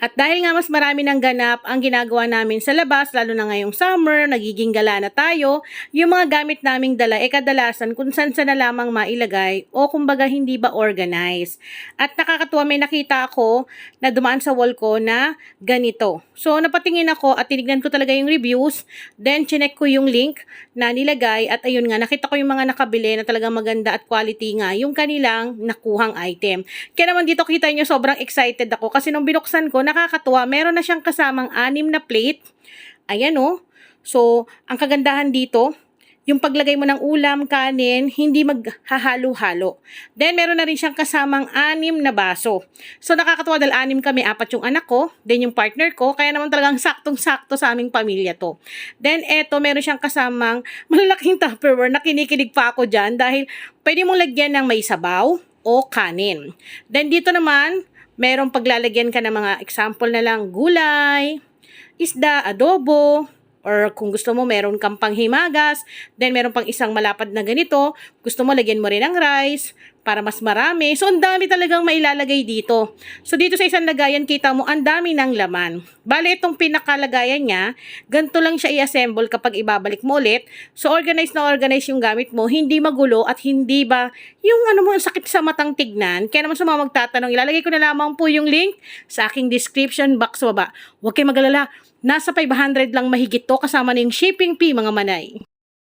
At dahil nga mas marami ng ganap ang ginagawa namin sa labas, lalo na ngayong summer, nagiging gala na tayo, yung mga gamit naming dala, eh kadalasan kung saan sa na lamang mailagay o kumbaga hindi ba organized. At nakakatuwa may nakita ako na dumaan sa wall ko na ganito. So napatingin ako at tinignan ko talaga yung reviews, then chinek ko yung link na nilagay at ayun nga, nakita ko yung mga nakabili na talagang maganda at quality nga yung kanilang nakuhang item. Kaya naman dito kita nyo sobrang excited ako kasi nung binuksan ko, nakakatuwa, meron na siyang kasamang anim na plate. Ayan oh. So, ang kagandahan dito, yung paglagay mo ng ulam, kanin, hindi maghahalo-halo. Then, meron na rin siyang kasamang anim na baso. So, nakakatuwa dahil anim kami, apat yung anak ko, then yung partner ko, kaya naman talagang saktong-sakto sa aming pamilya to. Then, eto, meron siyang kasamang malalaking tupperware na kinikilig pa ako dyan dahil pwede mong lagyan ng may sabaw o kanin. Then, dito naman, merong paglalagyan ka ng mga example na lang gulay, isda, adobo, or kung gusto mo meron kang panghimagas, then meron pang isang malapad na ganito, gusto mo lagyan mo rin ng rice para mas marami. So, ang dami talagang mailalagay dito. So, dito sa isang lagayan, kita mo, ang dami ng laman. Bale, itong pinakalagayan niya, ganito lang siya i-assemble kapag ibabalik mo ulit. So, organize na organize yung gamit mo, hindi magulo at hindi ba yung ano mo, sakit sa matang tignan. Kaya naman sa mga magtatanong, ilalagay ko na lamang po yung link sa aking description box baba. Huwag kayong magalala, nasa 500 lang mahigit to kasama na yung shipping fee mga manay.